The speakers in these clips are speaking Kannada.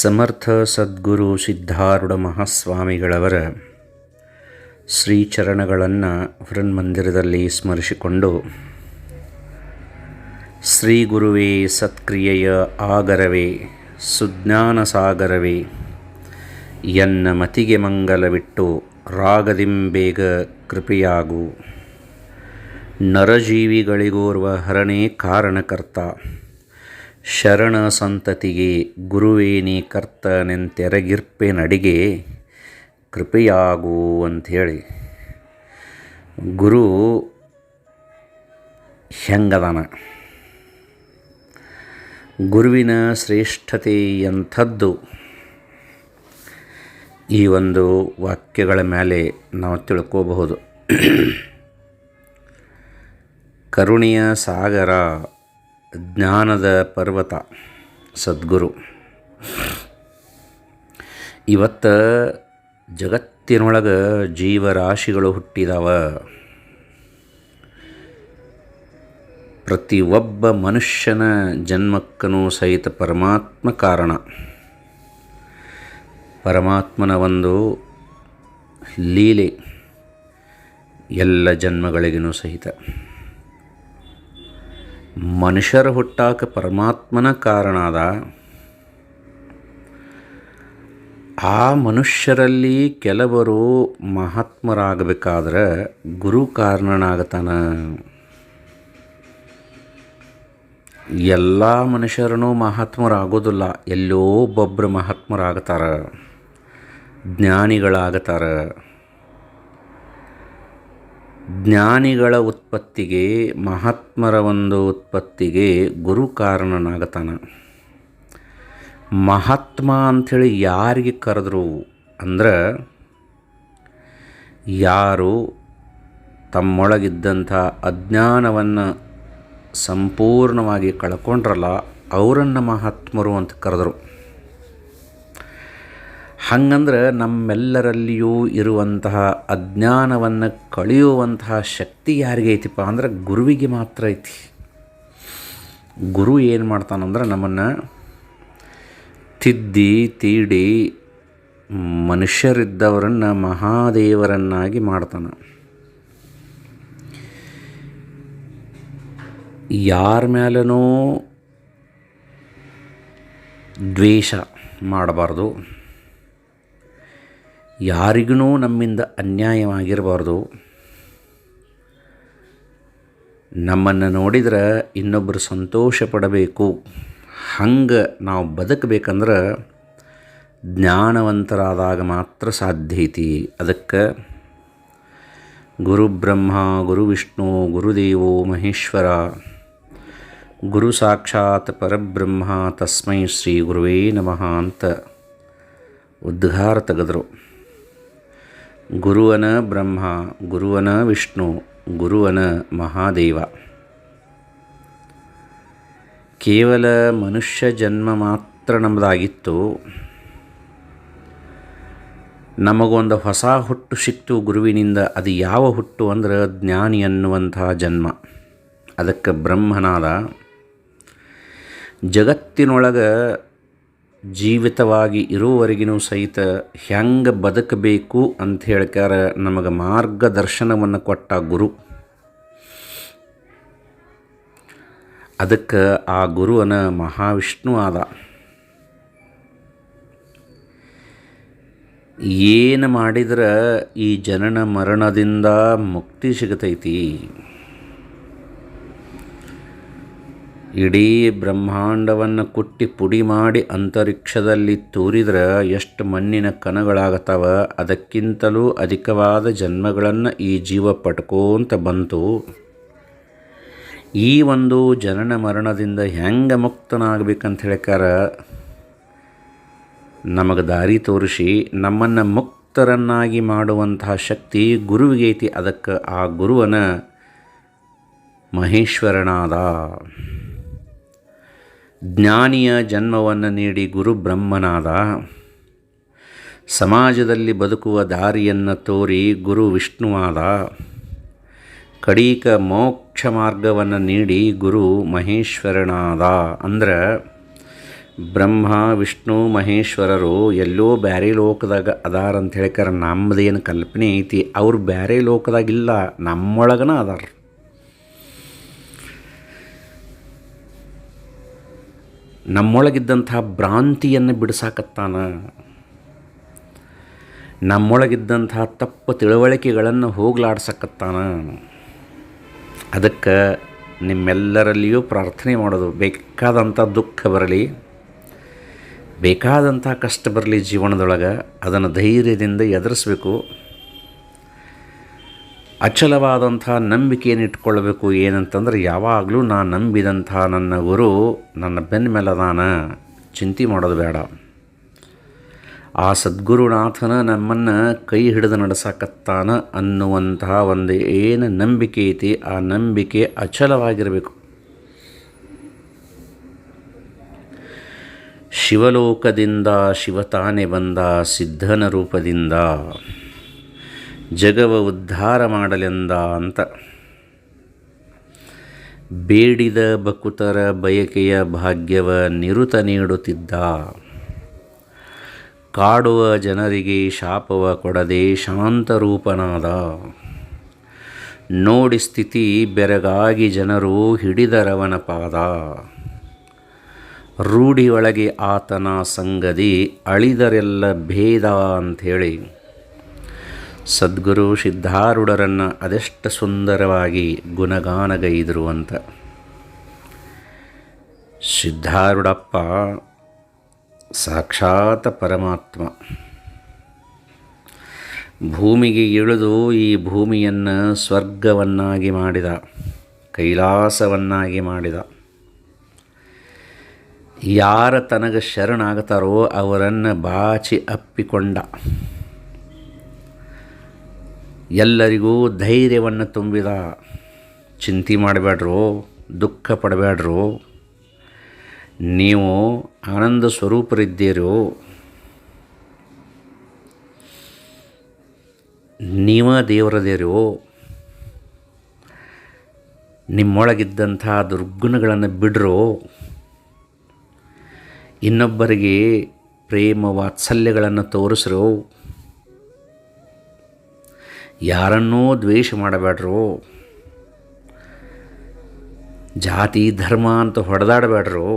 ಸಮರ್ಥ ಸದ್ಗುರು ಸಿದ್ಧಾರೂಢ ಮಹಾಸ್ವಾಮಿಗಳವರ ಶ್ರೀಚರಣಗಳನ್ನು ಮಂದಿರದಲ್ಲಿ ಸ್ಮರಿಸಿಕೊಂಡು, ಶ್ರೀ ಗುರುವೇ ಸತ್ಕ್ರಿಯೆಯ ಆಗರವೇ ಸುಜ್ಞಾನ ಸಾಗರವೇ ಎನ್ನ ಮತಿಗೆ ಮಂಗಲವಿಟ್ಟು ರಾಗದಿಂಬೇಗ ಕೃಪೆಯಾಗು. ನರಜೀವಿಗಳಿಗೋರ್ವ ಹರಣೇ ಕಾರಣಕರ್ತ. ಶರಣ ಸಂತತಿಗೆ ಗುರುವೇನಿ ಕರ್ತನೆಂತೆರಗಿರ್ಪೆ ನಡಿಗೆ, ಕೃಪೆಯಾಗು ಅಂಥೇಳಿ. ಗುರು ಹೆಂಗದಾನ? ಗುರುವಿನ ಶ್ರೇಷ್ಠತೆ ಎಂಥದ್ದು? ಈ ಒಂದು ವಾಕ್ಯಗಳ ಮೇಲೆ ನಾವು ತಿಳ್ಕೋಬಹುದು. ಕರುಣೆಯ ಸಾಗರ ಜ್ಞಾನದ ಪರ್ವತ, ಸದ್ಗುರು. ಇವತ್ತು ಜಗತ್ತಿನೊಳಗೆ ಜೀವರಾಶಿಗಳು ಹುಟ್ಟಿದಾವ. ಪ್ರತಿಯೊಬ್ಬ ಮನುಷ್ಯನ ಜನ್ಮಕ್ಕೂ ಸಹಿತ ಪರಮಾತ್ಮ ಕಾರಣ. ಪರಮಾತ್ಮನ ಒಂದು ಲೀಲೆ ಎಲ್ಲ ಜನ್ಮಗಳಿಗೂ ಸಹಿತ. ಮನುಷ್ಯರ ಹುಟ್ಟಾಕ ಪರಮಾತ್ಮನ ಕಾರಣ ಅದ. ಆ ಮನುಷ್ಯರಲ್ಲಿ ಕೆಲವರು ಮಹಾತ್ಮರಾಗಬೇಕಾದ್ರೆ ಗುರು ಕಾರಣನಾಗತಾನ ಎಲ್ಲ ಮನುಷ್ಯರೂ ಮಹಾತ್ಮರಾಗೋದಿಲ್ಲ ಎಲ್ಲೋ ಒಬ್ಬೊಬ್ಬರು ಮಹಾತ್ಮರಾಗ್ತಾರೆ ಜ್ಞಾನಿಗಳಾಗತ್ತಾರ ಜ್ಞಾನಿಗಳ ಉತ್ಪತ್ತಿಗೆ, ಮಹಾತ್ಮರ ಒಂದು ಉತ್ಪತ್ತಿಗೆ ಗುರು ಕಾರಣನಾಗತಾನ. ಮಹಾತ್ಮ ಅಂಥೇಳಿ ಯಾರಿಗೆ ಕರೆದ್ರು ಅಂದ್ರೆ, ಯಾರು ತಮ್ಮೊಳಗಿದ್ದಂಥ ಅಜ್ಞಾನವನ್ನು ಸಂಪೂರ್ಣವಾಗಿ ಕಳ್ಕೊಂಡ್ರಲ್ಲ, ಅವರನ್ನು ಮಹಾತ್ಮರು ಅಂತ ಕರೆದರು. ಹಂಗಂದ್ರೆ ನಮ್ಮೆಲ್ಲರಲ್ಲಿಯೂ ಇರುವಂತಹ ಅಜ್ಞಾನವನ್ನು ಕಳೆಯುವಂತಹ ಶಕ್ತಿ ಯಾರಿಗೆ ಐತಿಪ್ಪ ಅಂದ್ರೆ ಗುರುವಿಗೆ ಮಾತ್ರ ಐತಿ. ಗುರು ಏನು ಮಾಡ್ತಾನಂದ್ರೆ ನಮ್ಮನ್ನು ತಿದ್ದಿ, ತೀಡಿ ಮನುಷ್ಯರಿದ್ದವರನ್ನು ಮಹಾದೇವರನ್ನಾಗಿ ಮಾಡ್ತಾನೆ. ಯಾರ ಮೇಲೂ ದ್ವೇಷ ಮಾಡಬಾರ್ದು. ಯಾರಿಗೂ ನಮ್ಮಿಂದ ಅನ್ಯಾಯವಾಗಿರಬಾರ್ದು. ನಮ್ಮನ್ನು ನೋಡಿದ್ರೆ ಇನ್ನೊಬ್ಬರು ಸಂತೋಷ ಪಡಬೇಕು ಹಂಗೆ ನಾವು ಬದುಕಬೇಕಂದ್ರೆ ಜ್ಞಾನವಂತರಾದಾಗ ಮಾತ್ರ ಸಾಧ್ಯ ಐತಿ. ಅದಕ್ಕೆ ಗುರುಬ್ರಹ್ಮ ಗುರು ವಿಷ್ಣು ಗುರುದೇವೋ ಮಹೇಶ್ವರ, ಗುರು ಸಾಕ್ಷಾತ್ ಪರಬ್ರಹ್ಮ, ತಸ್ಮೈ ಶ್ರೀ ಗುರುವೇ ನಮಃ ಅಂತ ಉದ್ಗಾರ ತೆಗೆದರು. ಗುರುವನ ಬ್ರಹ್ಮ, ಗುರುವನ ವಿಷ್ಣು, ಗುರುವನ ಮಹಾದೇವ. ಕೇವಲ ಮನುಷ್ಯ ಜನ್ಮ ಮಾತ್ರ ನಮ್ಮದಾಗಿತ್ತು ನಮಗೊಂದು ಹೊಸ ಹುಟ್ಟು ಸಿಕ್ತು ಗುರುವಿನಿಂದ, ಅದು ಯಾವ ಹುಟ್ಟು ಅಂದ್ರೆ ಜ್ಞಾನಿ ಅನ್ನುವಂತಹ ಜನ್ಮ. ಅದಕ್ಕೆ ಬ್ರಹ್ಮನಾದ ಜಗತ್ತಿನೊಳಗೆ ಜೀವಿತವಾಗಿ ಇರುವವರೆಗಿನೂ ಸಹಿತ ಹೆಂಗೆ ಬದುಕಬೇಕು ಅಂತ ಹೇಳ್ಕಾರ ನಮಗೆ ಮಾರ್ಗದರ್ಶನವನ್ನು ಕೊಟ್ಟ ಗುರು. ಅದಕ್ಕೆ ಆ ಗುರುವನ ಮಹಾವಿಷ್ಣು ಆದ. ಏನು ಮಾಡಿದ್ರೆ ಈ ಜನನ ಮರಣದಿಂದ ಮುಕ್ತಿ ಸಿಗತೈತಿ? ಇಡೀ ಬ್ರಹ್ಮಾಂಡವನ್ನು ಕುಟ್ಟಿ ಪುಡಿ ಮಾಡಿ ಅಂತರಿಕ್ಷದಲ್ಲಿ ತೂರಿದ್ರೆ ಎಷ್ಟು ಮಣ್ಣಿನ ಕಣಗಳಾಗತ್ತವ? ಅದಕ್ಕಿಂತಲೂ ಅಧಿಕವಾದ ಜನ್ಮಗಳನ್ನು ಈ ಜೀವ ಪಟ್ಕೋಂತ ಬಂತು. ಈ ಒಂದು ಜನನ ಮರಣದಿಂದ ಹೆಂಗೆ ಮುಕ್ತನಾಗಬೇಕಂತ ಹೇಳ್ಕಾರ ನಮಗೆ ದಾರಿ ತೋರಿಸಿ, ನಮ್ಮನ್ನು ಮುಕ್ತರನ್ನಾಗಿ ಮಾಡುವಂತಹ ಶಕ್ತಿ ಗುರುವಿಗೆ ಐತಿ. ಅದಕ್ಕೆ ಆ ಗುರುವನ ಮಹೇಶ್ವರನಾದ. ಜ್ಞಾನಿಯ ಜನ್ಮವನ್ನು ನೀಡಿ ಗುರು ಬ್ರಹ್ಮನಾದ. ಸಮಾಜದಲ್ಲಿ ಬದುಕುವ ದಾರಿಯನ್ನು ತೋರಿ ಗುರು ವಿಷ್ಣುವಾದ. ಕಡೀಕ ಮೋಕ್ಷ ಮಾರ್ಗವನ್ನು ನೀಡಿ ಗುರು ಮಹೇಶ್ವರನಾದ. ಅಂದ್ರೆ, ಬ್ರಹ್ಮ, ವಿಷ್ಣು, ಮಹೇಶ್ವರರು ಎಲ್ಲೋ ಬ್ಯಾರೆ ಲೋಕದಾಗ ಅದಾರ ಅಂತ ಹೇಳ್ಕಾರ ನಮ್ಮದೇನು ಕಲ್ಪನೆ ಐತಿ. ಅವ್ರು ಬ್ಯಾರೆ ಲೋಕದಾಗಿಲ್ಲ, ನಮ್ಮೊಳಗನ ಅದಾರ. ನಮ್ಮೊಳಗಿದ್ದಂಥ ಭ್ರಾಂತಿಯನ್ನು ಬಿಡಿಸಾಕತ್ತಾನ? ನಮ್ಮೊಳಗಿದ್ದಂಥ ತಪ್ಪು ತಿಳುವಳಿಕೆಗಳನ್ನು ಹೋಗ್ಲಾಡ್ಸಕತ್ತಾನ? ಅದಕ್ಕೆ ನಿಮ್ಮೆಲ್ಲರಲ್ಲಿಯೂ ಪ್ರಾರ್ಥನೆ ಮಾಡೋದು, ಬೇಕಾದಂಥ ದುಃಖ ಬರಲಿ, ಬೇಕಾದಂಥ ಕಷ್ಟ ಬರಲಿ ಜೀವನದೊಳಗೆ. ಅದನ್ನು ಧೈರ್ಯದಿಂದ ಎದುರಿಸ್ಬೇಕು. ಅಚಲವಾದಂಥ ನಂಬಿಕೆಯನ್ನು ಇಟ್ಕೊಳ್ಬೇಕು ಏನಂತಂದ್ರೆ ಯಾವಾಗಲೂ ನಾನು ನಂಬಿದಂಥ ನನ್ನ ಗುರು ನನ್ನ ಬೆನ್ನ ಮೇಲದಾನ ಚಿಂತೆ ಮಾಡೋದು ಬೇಡ. ಆ ಸದ್ಗುರುನಾಥನ ನಮ್ಮನ್ನು ಕೈ ಹಿಡಿದು ನಡೆಸಕತ್ತಾನ ಅನ್ನುವಂತಹ ಒಂದು ಏನು ನಂಬಿಕೆ ಐತಿ, ಆ ನಂಬಿಕೆ ಅಚಲವಾಗಿರಬೇಕು. ಶಿವಲೋಕದಿಂದ ಶಿವತಾನೆ ಬಂದ, ಸಿದ್ಧನ ರೂಪದಿಂದ ಜಗವ ಉದ್ಧಾರ ಮಾಡಲೆಂದ ಅಂತ. ಬೇಡಿದ ಬಕುತರ ಬಯಕೆಯ ಭಾಗ್ಯವ ನಿರುತ ನೀಡುತ್ತಿದ್ದ. ಕಾಡುವ ಜನರಿಗೆ ಶಾಪವ ಕೊಡದೆ ಶಾಂತರೂಪನಾದ ನೋಡಿ ಸ್ಥಿತಿ ಬೆರಗಾಗಿ ಜನರು ಹಿಡಿದರವನ ಪಾದ. ರೂಢಿಯೊಳಗೆ ಆತನ ಸಂಗದಿ ಅಳಿದರೆಲ್ಲ ಭೇದ ಅಂಥೇಳಿ. ಸದ್ಗುರು ಸಿದ್ಧಾರೂಢರನ್ನು ಅದೆಷ್ಟು ಸುಂದರವಾಗಿ ಗುಣಗಾನಗೈದರು ಅಂತ. ಸಿದ್ಧಾರೂಢಪ್ಪ ಸಾಕ್ಷಾತ್ ಪರಮಾತ್ಮ. ಭೂಮಿಗೆ ಇಳಿದು ಈ ಭೂಮಿಯನ್ನು ಸ್ವರ್ಗವನ್ನಾಗಿ ಮಾಡಿದ, ಕೈಲಾಸವನ್ನಾಗಿ ಮಾಡಿದ. ಯಾರ ತನಗೆ ಶರಣಾಗತಾರೋ ಅವರನ್ನು ಬಾಚಿ ಅಪ್ಪಿಕೊಂಡ. ಎಲ್ಲರಿಗೂ ಧೈರ್ಯವನ್ನು ತುಂಬಿದ. ಚಿಂತೆ ಮಾಡಬೇಡ್ರು, ದುಃಖ ಪಡಬೇಡ್ರು. ನೀವು ಆನಂದ ಸ್ವರೂಪರಿದ್ದೀರೋ. ನೀವ ದೇವರದೇರೋ. ನಿಮ್ಮೊಳಗಿದ್ದಂಥ ದುರ್ಗುಣಗಳನ್ನು ಬಿಡ್ರು. ಇನ್ನೊಬ್ಬರಿಗೆ ಪ್ರೇಮ ವಾತ್ಸಲ್ಯಗಳನ್ನು ತೋರಿಸ್ರೋ. ಯಾರನ್ನೂ ದ್ವೇಷ ಮಾಡಬೇಡ್ರು? ಜಾತಿ, ಧರ್ಮ ಅಂತ ಹೊಡೆದಾಡಬೇಡ್ರು?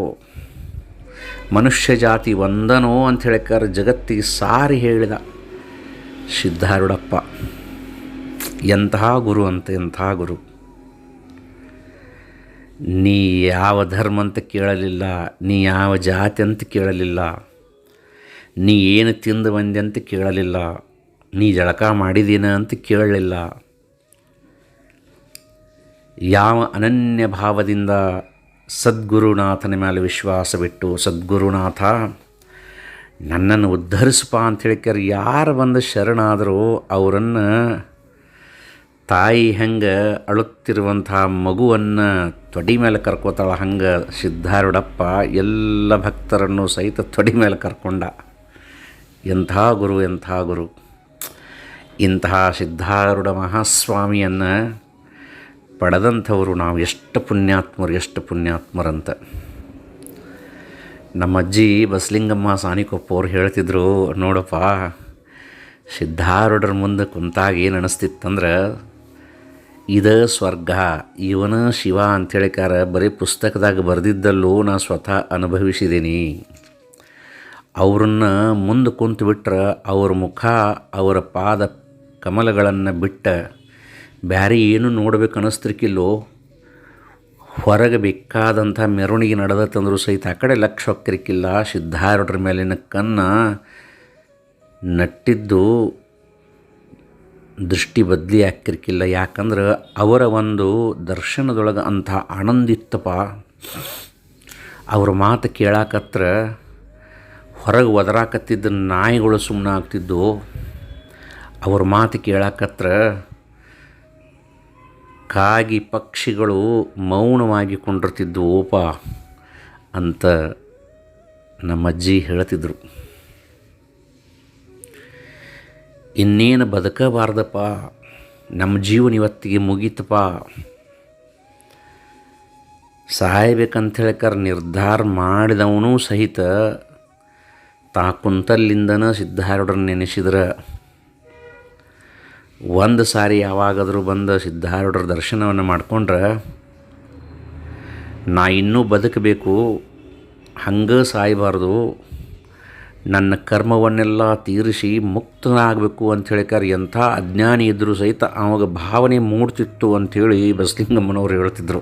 ಮನುಷ್ಯ ಜಾತಿ ಒಂದನೋ ಅಂತ ಹೇಳಿಕಾರ ಜಗತ್ತಿಗೆ ಸಾರಿ ಹೇಳಿದ ಸಿದ್ಧಾರೂಢಪ್ಪ. ಎಂತಹ ಗುರು ಅಂತ ಎಂತಹ ಗುರು? ನೀ ಯಾವ ಧರ್ಮ ಅಂತ ಕೇಳಲಿಲ್ಲ, ನೀ ಯಾವ ಜಾತಿ ಅಂತ ಕೇಳಲಿಲ್ಲ, ನೀ ಏನು ತಿಂದು ಬಂದೆ ಅಂತ ಕೇಳಲಿಲ್ಲ ನೀ ಜಳಕ ಮಾಡಿದೀನ ಅಂತ ಕೇಳಲಿಲ್ಲ. ಯಾವ ಅನನ್ಯ ಭಾವದಿಂದ ಸದ್ಗುರುನಾಥನ ಮೇಲೆ ವಿಶ್ವಾಸ ಬಿಟ್ಟು, ಸದ್ಗುರುನಾಥ, ನನ್ನನ್ನು ಉದ್ಧರಿಸಪ್ಪ ಅಂತ ಹೇಳಿಕ್ಯಾರ ಯಾರು ಬಂದು ಶರಣಾದರೂ ಅವರನ್ನು ತಾಯಿ ಹೆಂಗೆ ಅಳುತ್ತಿರುವಂಥ ಮಗುವನ್ನು ತೊಡಿ ಮೇಲೆ ಕರ್ಕೋತಾಳ ಹಂಗೆ ಸಿದ್ಧಾರೂಢಪ್ಪ, ಎಲ್ಲ ಭಕ್ತರನ್ನು ಸಹಿತ ತೊಡಿ ಮೇಲೆ ಕರ್ಕೊಂಡ. ಎಂಥ ಗುರು ಎಂಥ ಗುರು. ಇಂತಹ ಸಿದ್ಧಾರೂಢ ಮಹಾಸ್ವಾಮಿಯನ್ನು ಪಡೆದಂಥವರು ನಾವು ಎಷ್ಟು ಪುಣ್ಯಾತ್ಮರು, ಎಷ್ಟು ಪುಣ್ಯಾತ್ಮರಂತ. ನಮ್ಮ ಅಜ್ಜಿ ಬಸಲಿಂಗಮ್ಮ ಸಾನಿಕೊಪ್ಪ ಅವ್ರು ಹೇಳ್ತಿದ್ರು, ನೋಡಪ್ಪ, ಸಿದ್ಧಾರೂಢರ ಮುಂದೆ ಕುಂತಾಗ ಏನು ಅನಿಸ್ತಿತ್ತಂದ್ರೆ, ಇದ ಸ್ವರ್ಗ, ಇವನ ಶಿವ ಅಂಥೇಳಿಕಾರ ಬರೀ ಪುಸ್ತಕದಾಗ ಬರೆದಿದ್ದಲ್ಲೂ ನಾ ಸ್ವತಃ ಅನುಭವಿಸಿದ್ದೀನಿ ಅವ್ರನ್ನ ಮುಂದೆ ಕುಂತು ಬಿಟ್ರೆ ಅವ್ರ ಮುಖ, ಅವರ ಪಾದ ಕಮಲಗಳನ್ನು ಬಿಟ್ಟ ಬ್ಯಾರೆ ಏನು ನೋಡ್ಬೇಕು ಅನ್ನಿಸ್ತಿರ್ಕಿಲ್ಲೋ ಹೊರಗೆ ಬೇಕಾದಂಥ ಮೆರವಣಿಗೆ ನಡೆದತ್ತಂದ್ರೂ ಸಹಿತ ಆ ಕಡೆ ಲಕ್ಷ ಹೊಕ್ಕಿರ್ಕಿಲ್ಲ ಸಿದ್ಧಾರೂಢರ ಮೇಲಿನ ಕನ್ನ ನಟ್ಟಿದ್ದು ದೃಷ್ಟಿ ಬದಲಿ ಹಾಕಿರ್ಕಿಲ್ಲ ಯಾಕಂದ್ರೆ ಅವರ ಒಂದು ದರ್ಶನದೊಳಗೆ ಅಂಥ ಆನಂದಿತ್ತಪ್ಪ ಅವ್ರ ಮಾತು ಕೇಳಾಕತ್ರ ಹೊರಗೆ ಒದರಾಕತ್ತಿದ್ದ ನಾಯಿಗಳು ಸುಮ್ಮನೆ ಆಗ್ತಿದ್ದು ಅವ್ರ ಮಾತು ಕೇಳಾಕತ್ರ ಕಾಗಿ ಪಕ್ಷಿಗಳು ಮೌನವಾಗಿ ಕೊಂಡಿರ್ತಿದ್ವು ಓಪ ಅಂತ ನಮ್ಮ ಅಜ್ಜಿ ಹೇಳ್ತಿದ್ರು. ಇನ್ನೇನು ಬದುಕಬಾರ್ದಪ್ಪ ನಮ್ಮ ಜೀವನ ಇವತ್ತಿಗೆ ಮುಗೀತಪ್ಪ. ಸಾಯ್ಬೇಕಂತ ನಿರ್ಧಾರ ಮಾಡಿದವನು ಸಹಿತ ತಾ ಕುಂತಲ್ಲಿಂದನ ಸಿದ್ಧಾರೂಢರನ್ನ ನೆನೆಸಿದ್ರೆ. ಒಂದು ಸಾರಿ ಯಾವಾಗಾದರೂ ಬಂದು ಸಿದ್ಧಾರೂಢರ ದರ್ಶನವನ್ನು ಮಾಡಿಕೊಂಡ್ರೆ ನಾ ಇನ್ನೂ ಬದುಕಬೇಕು, ಹಂಗೆ ಸಾಯಬಾರ್ದು, ನನ್ನ ಕರ್ಮವನ್ನೆಲ್ಲ ತೀರಿಸಿ ಮುಕ್ತನಾಗಬೇಕು ಅಂತ ಹೇಳಿಕಾರೆ ಎಂಥ ಅಜ್ಞಾನಿ ಇದ್ದರೂ ಸಹಿತ ಅವಾಗ ಭಾವನೆ ಮೂಡ್ತಿತ್ತು ಅಂಥೇಳಿ ಬಸಲಿಂಗಮ್ಮನವರು ಹೇಳ್ತಿದ್ರು.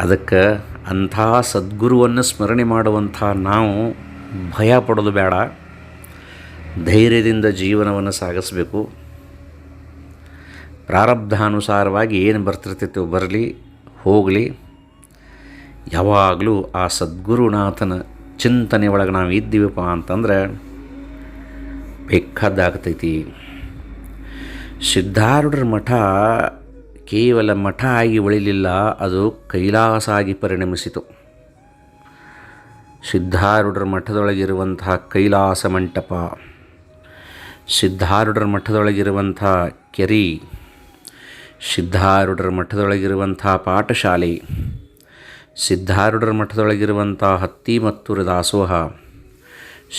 ಅದಕ್ಕೆ ಅಂಥ ಸದ್ಗುರುವನ್ನು ಸ್ಮರಣೆ ಮಾಡುವಂಥ ನಾವು ಭಯ ಪಡೋದು ಬೇಡ. ಧೈರ್ಯದಿಂದ ಜೀವನವನ್ನು ಸಾಗಿಸಬೇಕು. ಪ್ರಾರಬ್ಧಾನುಸಾರವಾಗಿ ಏನು ಬರ್ತಿರ್ತೈತೋ ಬರಲಿ, ಹೋಗಲಿ. ಯಾವಾಗಲೂ ಆ ಸದ್ಗುರುನಾಥನ ಚಿಂತನೆ ಒಳಗೆ ನಾವು ಇದ್ದೀವಪ್ಪ ಅಂತಂದ್ರೆ ಬೇಕಾದಾಗ್ತೈತಿ. ಸಿದ್ಧಾರೂಢರ ಮಠ ಕೇವಲ ಮಠ ಆಗಿ ಉಳಿಲಿಲ್ಲ, ಅದು ಕೈಲಾಸ ಆಗಿ ಪರಿಣಮಿಸಿತು. ಸಿದ್ಧಾರೂಢರ ಮಠದೊಳಗಿರುವಂತಹ ಕೈಲಾಸ ಮಂಟಪ ಸಿದ್ಧಾರೂಢರ ಮಠದೊಳಗಿರುವಂಥ ಕೆರಿ, ಸಿದ್ಧಾರೂಢರ ಮಠದೊಳಗಿರುವಂಥ ಪಾಠಶಾಲೆ, ಸಿದ್ಧಾರೂಢರ ಮಠದೊಳಗಿರುವಂಥ ಹತ್ತಿ ಮತ್ತು ದಾಸೋಹ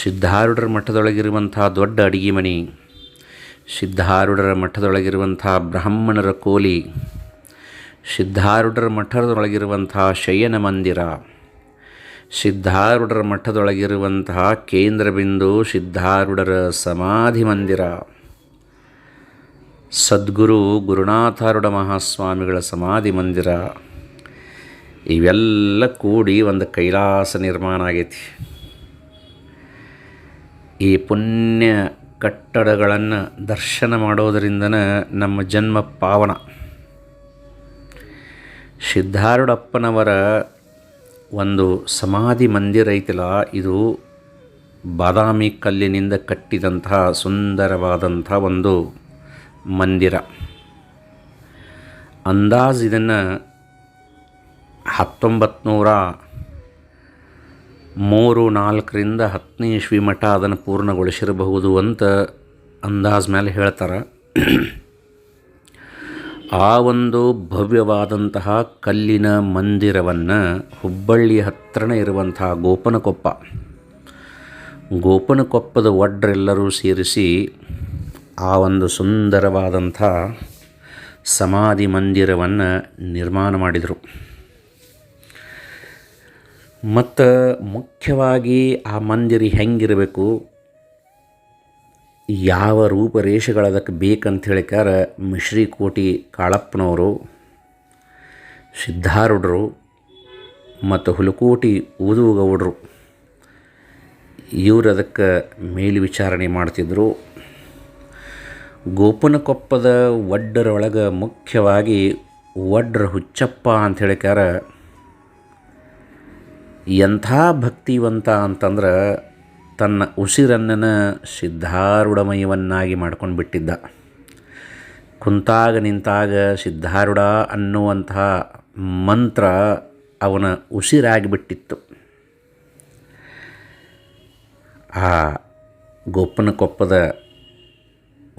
ಸಿದ್ಧಾರೂಢರ ಮಠದೊಳಗಿರುವಂಥ ದೊಡ್ಡ ಅಡಿಗೆ ಮನೆ, ಸಿದ್ಧಾರೂಢರ ಮಠದೊಳಗಿರುವಂಥ ಬ್ರಾಹ್ಮಣರ ಕೋಲಿ, ಸಿದ್ಧಾರೂಢರ ಮಠದೊಳಗಿರುವಂಥ ಶಯನ ಮಂದಿರ. ಸಿದ್ಧಾರೂಢರ ಮಠದೊಳಗಿರುವಂತಹ ಕೇಂದ್ರ ಬಿಂದು ಸಿದ್ಧಾರೂಢರ ಸಮಾಧಿ ಮಂದಿರ. ಸದ್ಗುರು ಗುರುನಾಥಾರೂಢ ಮಹಾಸ್ವಾಮಿಗಳ ಸಮಾಧಿ ಮಂದಿರ. ಇವೆಲ್ಲ ಕೂಡಿ ಒಂದು ಕೈಲಾಸ ನಿರ್ಮಾಣ ಆಗೈತಿ. ಈ ಪುಣ್ಯ ಕಟ್ಟಡಗಳನ್ನು ದರ್ಶನ ಮಾಡೋದರಿಂದ ನಮ್ಮ ಜನ್ಮ ಪಾವನ. ಸಿದ್ಧಾರೂಢಪ್ಪನವರ ಒಂದು ಸಮಾಧಿ ಮಂದಿರ ಐತಿಲ್ಲ, ಇದು ಬಾದಾಮಿ ಕಲ್ಲಿನಿಂದ ಕಟ್ಟಿದಂತಹ ಸುಂದರವಾದಂಥ ಒಂದು ಮಂದಿರ. ಅಂದಾಜು ಇದನ್ನು ಹತ್ತೊಂಬತ್ತು ನೂರ ಮೂರು ನಾಲ್ಕರಿಂದ ಹತ್ತನೇ ಇಸ್ವಿ ಅದನ್ನು ಪೂರ್ಣಗೊಳಿಸಿರಬಹುದು ಅಂತ ಅಂದಾಜು ಮೇಲೆ ಹೇಳ್ತಾರೆ. ಆ ಒಂದು ಭವ್ಯವಾದಂತಹ ಕಲ್ಲಿನ ಮಂದಿರವನ್ನು ಹುಬ್ಬಳ್ಳಿ ಹತ್ತಿರನೇ ಇರುವಂತಹ ಗೋಪನಕೊಪ್ಪ. ಗೋಪನಕೊಪ್ಪದ ಒಡ್ರೆಲ್ಲರೂ ಸೇರಿಸಿ ಆ ಒಂದು ಸುಂದರವಾದಂಥ ಸಮಾಧಿ ಮಂದಿರವನ್ನು ನಿರ್ಮಾಣ ಮಾಡಿದರು. ಮತ್ತು ಮುಖ್ಯವಾಗಿ ಆ ಮಂದಿರ ಹೆಂಗಿರಬೇಕು? ಯಾವ ರೂಪರೇಷೆಗಳು ಅದಕ್ಕೆ ಬೇಕಂತ ಹೇಳಿಕಾರ ಮಿಶ್ರಿಕೋಟಿ ಕಾಳಪ್ಪನವರು, ಸಿದ್ಧಾರೂಢರು ಮತ್ತು ಹುಲಕೋಟಿ ಊದುಗೌಡರು ಇವರು ಅದಕ್ಕೆ ಮೇಲ್ವಿಚಾರಣೆ ಮಾಡ್ತಿದ್ದರು ಗೋಪನಕೊಪ್ಪದ ಒಡ್ಡರೊಳಗೆ ಮುಖ್ಯವಾಗಿ ಒಡ್ರ ಹುಚ್ಚಪ್ಪ ಅಂತ ಹೇಳಿಕಾರ ಎಂಥ ಭಕ್ತಿವಂತ ಅಂತಂದ್ರೆ ತನ್ನ ಉಸಿರನ್ನು ಸಿದ್ಧಾರೂಢಮಯವನ್ನಾಗಿ ಮಾಡ್ಕೊಂಡು ಬಿಟ್ಟಿದ್ದ ಕುಂತಾಗ ನಿಂತಾಗ ಸಿದ್ಧಾರೂಢ ಅನ್ನುವಂತಹ ಮಂತ್ರ ಅವನ ಉಸಿರಾಗಿಬಿಟ್ಟಿತ್ತು. ಆ ಗೋಪನಕೊಪ್ಪದ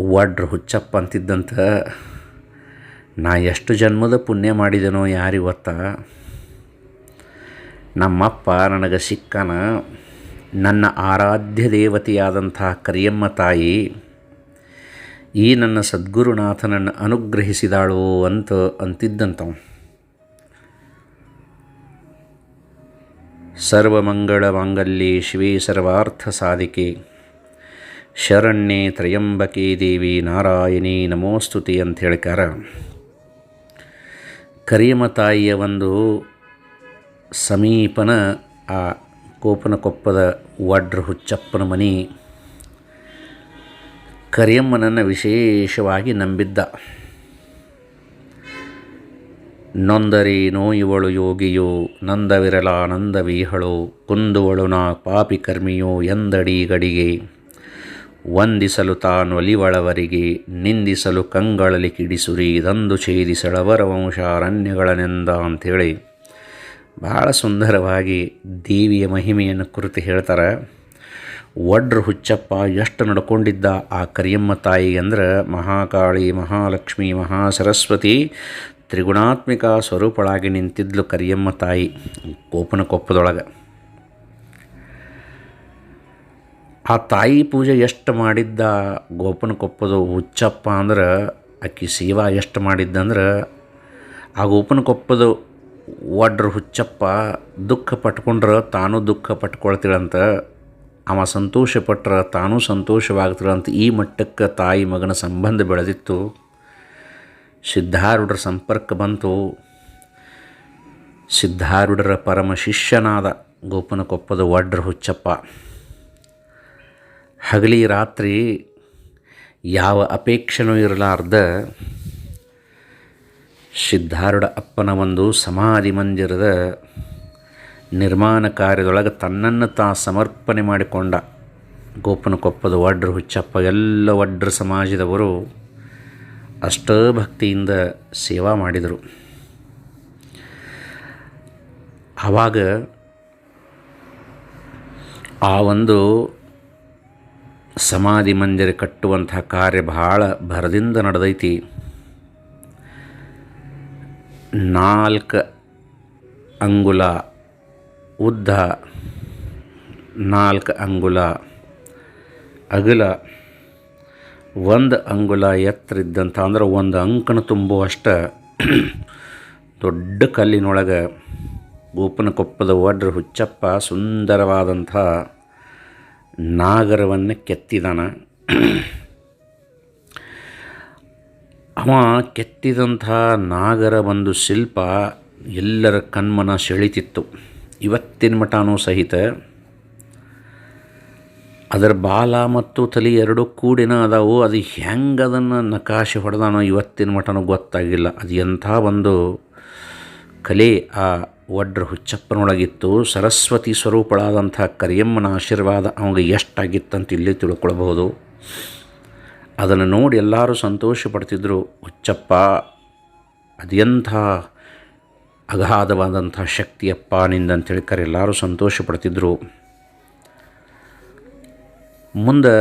ವಡ್ರ ಹುಚ್ಚಪ್ಪ ಅಂತಿದ್ದಂಥ ನಾ ಎಷ್ಟು ಜನ್ಮದ ಪುಣ್ಯ ಮಾಡಿದೆನೋ ಯಾರಿವತ್ತ ನಮ್ಮಪ್ಪ ನನಗೆ ಸಿಕ್ಕನ ನನ್ನ ಆರಾಧ್ಯ ದೇವತೆಯಾದಂತಹ ಕರಿಯಮ್ಮ ತಾಯಿ, ಈ ನನ್ನ ಸದ್ಗುರುನಾಥನನ್ನು ಅನುಗ್ರಹಿಸಿದಾಳು ಅಂತ ಅಂತಿದ್ದಂಥವು ಸರ್ವಮಂಗಳ ಮಾಂಗಲ್ಯೆ ಶಿವೇ ಸರ್ವಾರ್ಥ ಸಾಧಿಕೆ. ಶರಣ್ಯೆ ತ್ರಯಂಬಕೆ ದೇವಿ ನಾರಾಯಣಿ ನಮೋಸ್ತುತಿ ಅಂತ ಹೇಳ್ಕಾರ. ಕರಿಯಮ್ಮ ತಾಯಿಯ ಒಂದು ಸಮೀಪನ ಆ ಕೋಪನಕೊಪ್ಪದ ವಡ್ರ ಹುಚ್ಚಪ್ಪನ ಮನೆ. ಕರಿಯಮ್ಮನನ್ನು ವಿಶೇಷವಾಗಿ ನಂಬಿದ್ದ. ನೊಂದರಿ ಇವಳು ಯೋಗಿಯೋ, ನಂದವಿರಲ ನಂದವೀಹಳು, ಕುಂದುವಳು ನಾ ಪಾಪಿ ಕರ್ಮಿಯೋ ಎಂದಡಿ ಗಡಿಗೆ. ವಂದಿಸಲು ತಾನೊಲಿವಳವರಿಗೆ ನಿಂದಿಸಲು ಕಂಗಳಲಿ ಕಿಡಿಸುರಿ, ದಂದು ಛೇದಿಸಳವರ ವಂಶಾರಣ್ಯಗಳನೆಂದ ಅಂಥೇಳಿ. ಭಾಳ ಸುಂದರವಾಗಿ ದೇವಿಯ ಮಹಿಮೆಯನ್ನು ಕುರಿತು ಹೇಳ್ತಾರೆ. ಒಡ್ರ ಹುಚ್ಚಪ್ಪ ಎಷ್ಟು ನಡ್ಕೊಂಡಿದ್ದ ಆ ಕರಿಯಮ್ಮ ತಾಯಿ ಅಂದ್ರೆ ಮಹಾಕಾಳಿ, ಮಹಾಲಕ್ಷ್ಮಿ, ಮಹಾಸರಸ್ವತಿ ತ್ರಿಗುಣಾತ್ಮಿಕ ಸ್ವರೂಪಳಾಗಿ ನಿಂತಿದ್ಲು ಕರಿಯಮ್ಮ ತಾಯಿ ಗೋಪನಕೊಪ್ಪದೊಳಗೆ ಆ ತಾಯಿ ಪೂಜೆ ಎಷ್ಟು ಮಾಡಿದ್ದ ಗೋಪನ ಕೊಪ್ಪದ ಹುಚ್ಚಪ್ಪ ಅಂದ್ರೆ ಆಕಿ ಸೇವಾ ಎಷ್ಟು ಮಾಡಿದ್ದಂದ್ರೆ ಆ ಗೋಪನ ಕೊಪ್ಪದ ಒಡ್ರ ಹುಚ್ಚಪ್ಪ ದುಃಖ ಪಟ್ಕೊಂಡ್ರೆ ತಾನು ದುಃಖ ಪಟ್ಕೊಳ್ತೀಳಂತ, ಅವ ಸಂತೋಷ ಪಟ್ರೆ ತಾನೂ ಸಂತೋಷವಾಗ್ತಿಳಂತ ಈ ಮಟ್ಟಕ್ಕೆ ತಾಯಿ ಮಗನ ಸಂಬಂಧ ಬೆಳೆದಿತ್ತು. ಸಿದ್ಧಾರೂಢರ ಸಂಪರ್ಕ ಬಂತು. ಸಿದ್ಧಾರೂಢರ ಪರಮ ಶಿಷ್ಯನಾದ ಗೋಪನಕೊಪ್ಪದ ಒಡ್ರ ಹುಚ್ಚಪ್ಪ, ಹಗಲಿ ರಾತ್ರಿ ಯಾವ ಅಪೇಕ್ಷೆನೂ ಇರಲಾರ್ದ ಸಿದ್ಧಾರೂಢ ಅಪ್ಪನ ಒಂದು ಸಮಾಧಿ ಮಂದಿರದ ನಿರ್ಮಾಣ ಕಾರ್ಯದೊಳಗೆ ತನ್ನನ್ನು ತಾ ಸಮರ್ಪಣೆ ಮಾಡಿಕೊಂಡ ಗೋಪನಕೊಪ್ಪದ ವಡ್ರ ಹುಚ್ಚಪ್ಪ, ಎಲ್ಲ ವಡ್ರ ಸಮಾಜದವರು ಅಷ್ಟ ಭಕ್ತಿಯಿಂದ ಸೇವಾ ಮಾಡಿದರು. ಆವಾಗ ಆ ಒಂದು ಸಮಾಧಿ ಮಂದಿರ ಕಟ್ಟುವಂಥ ಕಾರ್ಯ ಭಾಳ ಭರದಿಂದ ನಡೆದೈತಿ. ನಾಲ್ಕು ಅಂಗುಲ ಉದ್ದ, ನಾಲ್ಕು ಅಂಗುಲ ಅಗಲ, ಒಂದು ಅಂಗುಲ ಎತ್ತರಿದ್ದಂಥ ಅಂದ್ರೆ ಒಂದು ಅಂಕಣ ತುಂಬುವಷ್ಟು ದೊಡ್ಡ ಕಲ್ಲಿನೊಳಗೆ ಗೋಪನ ಕೊಪ್ಪದ ಒಡ್ರ ಹುಚ್ಚಪ್ಪ ಸುಂದರವಾದಂಥ ನಾಗರವನ್ನು ಕೆತ್ತಿದಾನ. ಅವ ಕೆತ್ತಿದಂಥ ನಾಗರ ಒಂದು ಶಿಲ್ಪ ಎಲ್ಲರ ಕಣ್ಮನ ಸೆಳಿತಿತ್ತು. ಇವತ್ತಿನ ಮಠನೂ ಸಹಿತ ಅದರ ಬಾಲ ಮತ್ತು ತಲೆ ಎರಡು ಕೂಡಿನ ಅದಾವು. ಅದು ಹೆಂಗೆ ಅದನ್ನು ನಕಾಶೆ ಹೊಡೆದಾನೋ ಇವತ್ತಿನ ಮಠನೂ ಗೊತ್ತಾಗಿಲ್ಲ. ಅದು ಎಂಥ ಒಂದು ಕಲೆ ಆ ಒಡ್ರ ಹುಚ್ಚಪ್ಪನೊಳಗಿತ್ತು. ಸರಸ್ವತಿ ಸ್ವರೂಪಳಾದಂಥ ಕರಿಯಮ್ಮನ ಆಶೀರ್ವಾದ ಅವನಿಗೆ ಎಷ್ಟಾಗಿತ್ತಂತ ಇಲ್ಲಿ ತಿಳ್ಕೊಳ್ಬಹುದು. ಅದನ್ನು ನೋಡಿ ಎಲ್ಲರೂ ಸಂತೋಷ ಪಡ್ತಿದ್ರು ಹುಚ್ಚಪ್ಪ ಅದೆಂಥ ಅಗಾಧವಾದಂಥ ಶಕ್ತಿಯಪ್ಪ ಅಂತ ಕರೆ ಎಲ್ಲರೂ ಸಂತೋಷ ಪಡ್ತಿದ್ರು ಮುಂದೆ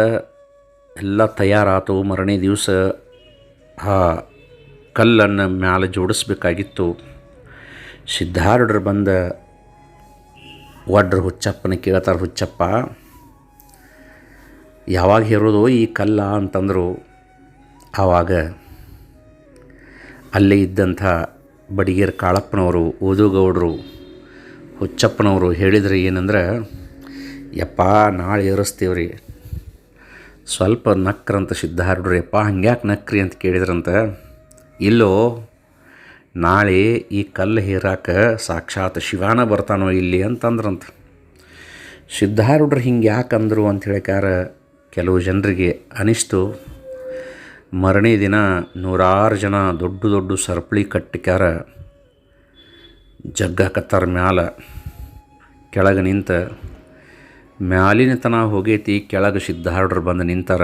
ಎಲ್ಲ ತಯಾರಾತು ಮರನೇ ದಿವಸ ಆ ಕಲ್ಲನ್ನು ಮ್ಯಾಲೆ ಜೋಡಿಸ್ಬೇಕಾಗಿತ್ತು. ಸಿದ್ಧಾರೂಢರು ಬಂದ, ಒಡ್ರ ಹುಚ್ಚಪ್ಪನ ಕೇಳ್ತಾರೆ ಹುಚ್ಚಪ್ಪ ಯಾವಾಗ ಹೇರೋದು ಈ ಕಲ್ಲ ಅಂತಂದರು ಆವಾಗ ಅಲ್ಲಿ ಇದ್ದಂಥ ಬಡಿಗೇರ್ ಕಾಳಪ್ಪನವರು, ಓದುಗೌಡರು, ಹುಚ್ಚಪ್ಪನವರು ಹೇಳಿದರೆ ಏನಂದ್ರೆ, ಯಪ್ಪ, ನಾಳೆ ಏರಿಸ್ತೀವ್ರಿ. ಸ್ವಲ್ಪ ನಕ್ರಂತ ಸಿದ್ಧಾರ್ಡ್ರಿ ಯಪ್ಪ, ಹಂಗ್ಯಾಕೆ ನಕ್ರಿ ಅಂತ ಕೇಳಿದ್ರಂತ. ಇಲ್ಲೋ, ನಾಳೆ ಈ ಕಲ್ಲು ಹೇರಾಕ ಸಾಕ್ಷಾತ್ ಶಿವಾನ ಬರ್ತಾನೋ ಇಲ್ಲಿ ಅಂತಂದ್ರಂತ. ಸಿದ್ಧಾರೂಢ್ರು ಹಿಂಗೆ ಯಾಕಂದರು ಅಂತ ಹೇಳಿಕಾರ ಕೆಲವು ಜನರಿಗೆ ಅನಿಸ್ತು. ಮರನೇ ದಿನ ನೂರಾರು ಜನ ದೊಡ್ಡ ದೊಡ್ಡ ಸರಪಳಿ ಕಟ್ಟಿಕ್ಯಾರ. ಜಗ್ಗಾಕತ್ತಾರ ಮ್ಯಾಲ ಕೆಳಗೆ ನಿಂತ ಮ್ಯಾಲಿನ ತನ ಹೋಗೈತಿ, ಕೆಳಗೆ ಸಿದ್ಧಾರ್ಡ್ರು ಬಂದು ನಿಂತಾರ.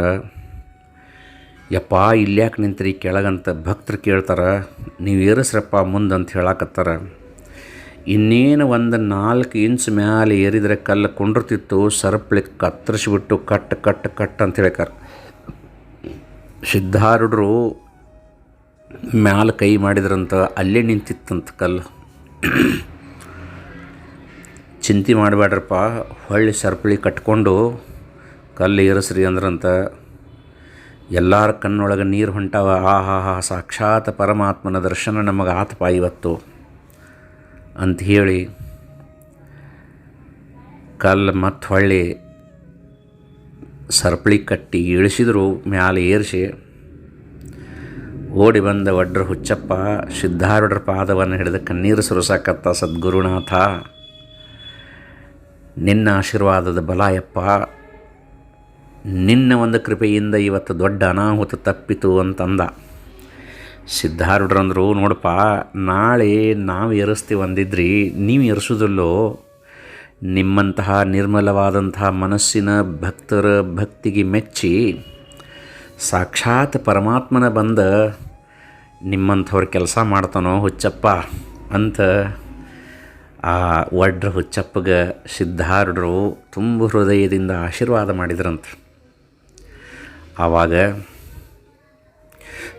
ಯಪ್ಪ ಇಲ್ಯಾಕೆ ನಿಂತ್ರಿ ಕೆಳಗಂತ ಭಕ್ತರು ಕೇಳ್ತಾರ, ನೀವು ಏರಿಸ್ರಪ್ಪ ಮುಂದೆ ಅಂತ ಹೇಳಕತ್ತಾರ. ಇನ್ನೇನು ಒಂದು ನಾಲ್ಕು ಇಂಚ್ ಮ್ಯಾಲೆ ಏರಿದರೆ ಕಲ್ಲು ಕುಂಡಿರ್ತಿತ್ತು ಸರಪಳಿ ಕತ್ತರಿಸಿಬಿಟ್ಟು ಕಟ್ ಕಟ್ ಕಟ್ ಅಂತ ಹೇಳ್ಕಾರ. ಸಿದ್ಧಾರೂಢರು ಮ್ಯಾಲೆ ಕೈ ಮಾಡಿದ್ರಂತ, ಅಲ್ಲೇ ನಿಂತಿತ್ತಂತ ಕಲ್ಲು. ಚಿಂತೆ ಮಾಡಬೇಡ್ರಪ್ಪ ಹೊಳ್ಳಿ ಸರಪಳಿ ಕಟ್ಕೊಂಡು ಕಲ್ಲು ಏರಿಸ್ರಿ ಅಂದ್ರಂತ, ಎಲ್ಲರ ಕಣ್ಣೊಳಗೆ ನೀರು ಹೊಂಟಾವ. ಆಹಾ ಹಾ ಸಾಕ್ಷಾತ್ ಪರಮಾತ್ಮನ ದರ್ಶನ ನಮಗೆ ಆತಪ ಇವತ್ತು. ಅಂತ ಹೇಳಿ ಕಲ್ಲು ಮತ್ತು ಹೊಳ್ಳಿ ಸರ್ಪಳಿ ಕಟ್ಟಿ ಇಳಿಸಿದ್ರು, ಮ್ಯಾಲೆ ಏರಿಸಿ ಓಡಿ ಬಂದ ಒಡ್ರ ಹುಚ್ಚಪ್ಪ, ಸಿದ್ಧಾರೂಢರ ಪಾದವನ್ನು ಹಿಡಿದು ಕಣ್ಣೀರು ಸುರಿಸಾಕತ್ತ ಸದ್ಗುರುನಾಥ, ನಿನ್ನ ಆಶೀರ್ವಾದದ ಬಲಾಯಪ್ಪ, ನಿನ್ನ ಒಂದು ಕೃಪೆಯಿಂದ ಇವತ್ತು ದೊಡ್ಡ ಅನಾಹುತ ತಪ್ಪಿತು ಅಂತಂದ. ಸಿದ್ಧಾರೂಢರಂದ್ರು, ನೋಡಪ್ಪ, ನಾಳೆ ನಾವು ಏರಿಸ್ತೀವಿ ಅಂದಿದ್ರಿ ನೀವು ಏರಿಸೋದಲ್ಲೋ? ನಿಮ್ಮಂತಹ ನಿರ್ಮಲವಾದಂತಹ ಮನಸ್ಸಿನ ಭಕ್ತರ ಭಕ್ತಿಗೆ ಮೆಚ್ಚಿ ಸಾಕ್ಷಾತ್ ಪರಮಾತ್ಮನ ಬಂದ ನಿಮ್ಮಂಥವ್ರ ಕೆಲಸ ಮಾಡ್ತಾನೋ ಹುಚ್ಚಪ್ಪ ಅಂತ ಆ ವಡ್ರ ಹುಚ್ಚಪ್ಪಗೆ ಸಿದ್ಧಾರೂಢರು ತುಂಬ ಹೃದಯದಿಂದ ಆಶೀರ್ವಾದ ಮಾಡಿದ್ರಂತ. ಆವಾಗ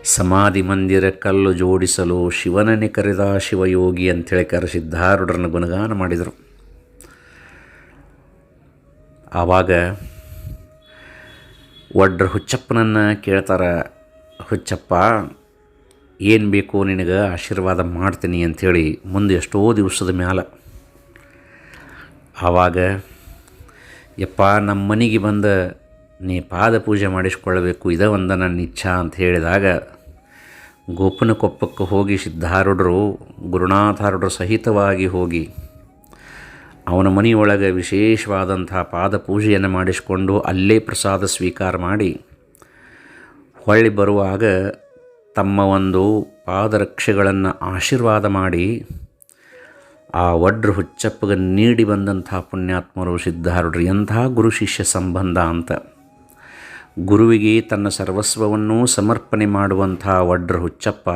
ಸಮಾಧಿ ಮಂದಿರ ಕಲ್ಲು ಜೋಡಿಸಲು ಶಿವನನೆ ಕರೆದ ಶಿವಯೋಗಿ ಅಂಥೇಳಿ ಕರೆ ಸಿದ್ಧಾರೂಢರನ್ನು ಗುಣಗಾನ ಮಾಡಿದರು. ಆವಾಗ ಒಡ್ರ ಹುಚ್ಚಪ್ಪನನ್ನು ಕೇಳ್ತಾರೆ, ಹುಚ್ಚಪ್ಪ, ಏನು ಬೇಕು ನಿನಗೆ? ಆಶೀರ್ವಾದ ಮಾಡ್ತೀನಿ ಅಂಥೇಳಿ ಮುಂದೆ ಎಷ್ಟೋ ದಿವಸದ ಮ್ಯಾಲ. ಆವಾಗ, ಯಪ್ಪ ನಮ್ಮ ಮನೆಗೆ ಬಂದ ನೀ ಪಾದ ಪೂಜೆ ಮಾಡಿಸ್ಕೊಳ್ಬೇಕು, ಇದ ಒಂದು ನನ್ನ ಇಚ್ಛಾ ಅಂತ ಹೇಳಿದಾಗ ಗೋಪನ ಕೊಪ್ಪಕ್ಕೆ ಹೋಗಿ ಸಿದ್ಧಾರೂಢರು, ಗುರುನಾಥಾರೂಢರು ಸಹಿತವಾಗಿ ಹೋಗಿ ಅವನ ಮನೆಯೊಳಗೆ ವಿಶೇಷವಾದಂಥ ಪಾದ ಪೂಜೆಯನ್ನು ಮಾಡಿಸಿಕೊಂಡು ಅಲ್ಲೇ ಪ್ರಸಾದ ಸ್ವೀಕಾರ ಮಾಡಿ ಹೊಳ್ಳಿ ಬರುವಾಗ ತಮ್ಮ ಒಂದು ಪಾದರಕ್ಷೆಗಳನ್ನು ಆಶೀರ್ವಾದ ಮಾಡಿ ಆ ವಡ್ರ ಹುಚ್ಚಪ್ಪಗೆ ನೀಡಿ ಬಂದಂಥ ಪುಣ್ಯಾತ್ಮರು ಸಿದ್ಧಾರೂಢರು, ಎಂಥ ಗುರು ಶಿಷ್ಯ ಸಂಬಂಧ ಅಂತ. ಗುರುವಿಗೆ ತನ್ನ ಸರ್ವಸ್ವವನ್ನೂ ಸಮರ್ಪಣೆ ಮಾಡುವಂಥ ವಡ್ರ ಹುಚ್ಚಪ್ಪ,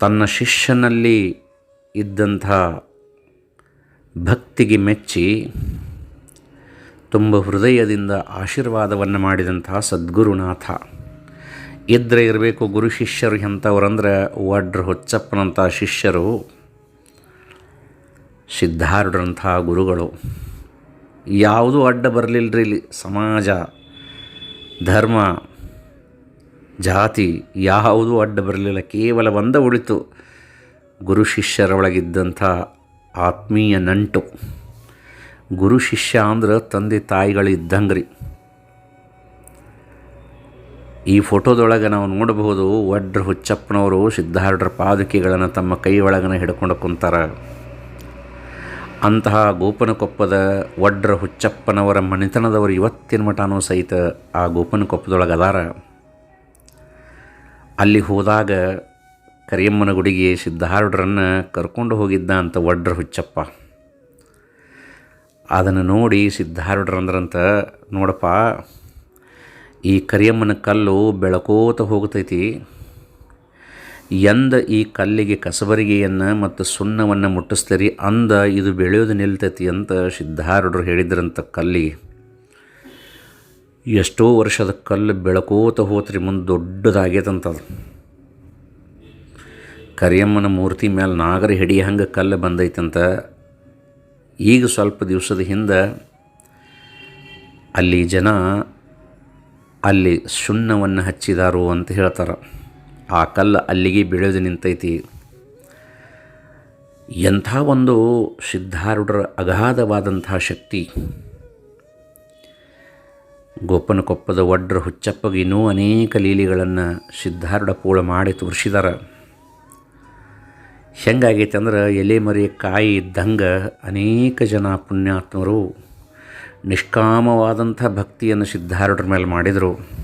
ತನ್ನ ಶಿಷ್ಯನಲ್ಲಿ ಇದ್ದಂಥ ಭಕ್ತಿಗೆ ಮೆಚ್ಚಿ ತುಂಬ ಹೃದಯದಿಂದ ಆಶೀರ್ವಾದವನ್ನು ಮಾಡಿದಂಥ ಸದ್ಗುರುನಾಥ. ಇದ್ದರೆ ಇರಬೇಕು ಗುರು ಶಿಷ್ಯರು ಎಂಥವ್ರಂದ್ರೆ ವಡ್ರ ಹುಚ್ಚಪ್ಪನಂಥ ಶಿಷ್ಯರು, ಸಿದ್ಧಾರ್ಢರಂಥ ಗುರುಗಳು. ಯಾವುದೂ ಅಡ್ಡ ಬರಲಿಲ್ಲರಿ ಇಲ್ಲಿ. ಸಮಾಜ, ಧರ್ಮ, ಜಾತಿ ಯಾವುದೂ ಅಡ್ಡ ಬರಲಿಲ್ಲ. ಕೇವಲ ಒಂದ ಉಳಿತು. ಗುರು ಶಿಷ್ಯರೊಳಗಿದ್ದಂಥ ಆತ್ಮೀಯ ನಂಟು. ಗುರು ಶಿಷ್ಯ ಅಂದ್ರೆ ತಂದೆ ತಾಯಿಗಳು ರೀ ಈ ಫೋಟೋದೊಳಗೆ ನಾವು ನೋಡಬಹುದು, ವಡ್ರ ಹುಚ್ಚಪ್ಪನವರು ಸಿದ್ಧಾರ್ಢರ ಪಾದುಕೆಗಳನ್ನು ತಮ್ಮ ಕೈ ಒಳಗನ ಹಿಡ್ಕೊಂಡು ಕುಂತಾರ. ಅಂತಹ ಗೋಪನಕೊಪ್ಪದ ವಡ್ರ ಹುಚ್ಚಪ್ಪನವರ ಮನೆತನದವರು ಇವತ್ತಿನ ಮಠನೂ ಸಹಿತ ಆ ಗೋಪನಕೊಪ್ಪದೊಳಗೆ ಅದಾರ. ಅಲ್ಲಿ ಹೋದಾಗ ಕರಿಯಮ್ಮನ ಗುಡಿಗೆ ಸಿದ್ಧಾರೂಢರನ್ನು ಕರ್ಕೊಂಡು ಹೋಗಿದ್ದ ಅಂತ ವಡ್ರ ಹುಚ್ಚಪ್ಪ. ಅದನ್ನು ನೋಡಿ ಸಿದ್ಧಾರುಡ್ರಂದ್ರಂತ ನೋಡಪ್ಪ, ಈ ಕರಿಯಮ್ಮನ ಕಲ್ಲು ಬೆಳಕೋತ ಹೋಗ್ತೈತಿ. ಎಂದ ಈ ಕಲ್ಲಿಗೆ ಕಸಬರಿಗೆಯನ್ನು ಮತ್ತು ಸುಣ್ಣವನ್ನು ಮುಟ್ಟಿಸ್ತೀರಿ, ಅಂದ ಇದು ಬೆಳೆಯೋದು ನಿಲ್ತೈತಿ ಅಂತ ಸಿದ್ಧಾರೂಢರು ಹೇಳಿದ್ರಂತ ಕಲ್ಲಿಗೆ ಎಷ್ಟೋ ವರ್ಷದ ಕಲ್ಲು ಬೆಳಕೋತ ಹೋತ್ರಿ, ಮುಂದೆ ದೊಡ್ಡದಾಗೈತಂತದು ಕರಿಯಮ್ಮನ ಮೂರ್ತಿ ಮೇಲೆ ನಾಗರ ಹಿಡಿ ಹಂಗೆ ಕಲ್ಲು ಬಂದೈತಂತ. ಈಗ ಸ್ವಲ್ಪ ದಿವಸದ ಹಿಂದೆ ಅಲ್ಲಿ ಜನ ಅಲ್ಲಿ ಸುಣ್ಣವನ್ನು ಹಚ್ಚಿದಾರು ಅಂತ ಹೇಳ್ತಾರೆ. ಆ ಕಲ್ಲು ಅಲ್ಲಿಗೆ ಬೀಳೋದು ನಿಂತೈತಿ. ಎಂಥ ಒಂದು ಸಿದ್ಧಾರೂಢರ ಅಗಾಧವಾದಂಥ ಶಕ್ತಿ. ಗೋಪನಕೊಪ್ಪದ ಒಡ್ರ ಹುಚ್ಚಪ್ಪಗೆ ಇನ್ನೂ ಅನೇಕ ಲೀಲೆಗಳನ್ನು ಸಿದ್ಧಾರೂಢ ಪೂಳ ಮಾಡಿ ತೋರಿಸಿದಾರ. ಹೆಂಗಾಗೈತೆ ಅಂದ್ರೆ ಎಲೆ ಮರಿ ಕಾಯಿ ಇದ್ದಂಗೆ ಅನೇಕ ಜನ ಪುಣ್ಯಾತ್ಮರು ನಿಷ್ಕಾಮವಾದಂಥ ಭಕ್ತಿಯನ್ನು ಸಿದ್ಧಾರೂಢರ ಮೇಲೆ ಮಾಡಿದರು.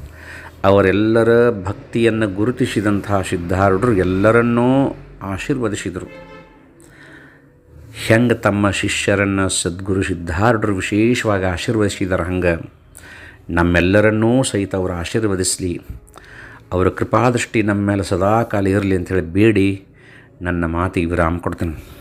ಅವರೆಲ್ಲರ ಭಕ್ತಿಯನ್ನು ಗುರುತಿಸಿದಂತಹ ಸಿದ್ಧಾರೂಢರು ಎಲ್ಲರನ್ನೂ ಆಶೀರ್ವದಿಸಿದರು. ಹೆಂಗೆ ತಮ್ಮ ಶಿಷ್ಯರನ್ನು ಸದ್ಗುರು ಸಿದ್ಧಾರೂಢರು ವಿಶೇಷವಾಗಿ ಆಶೀರ್ವದಿಸಿದಾರೆ ಹಂಗೆ ನಮ್ಮೆಲ್ಲರನ್ನೂ ಸಹಿತ ಅವರು ಆಶೀರ್ವದಿಸಲಿ. ಅವರ ಕೃಪಾದೃಷ್ಟಿ ನಮ್ಮ ಮೇಲೆ ಸದಾಕಾಲ ಇರಲಿ ಅಂಥೇಳಿ ಬೇಡಿ. ನನ್ನ ಮಾತಿಗೆ ವಿರಾಮ ಕೊಡ್ತೀನಿ.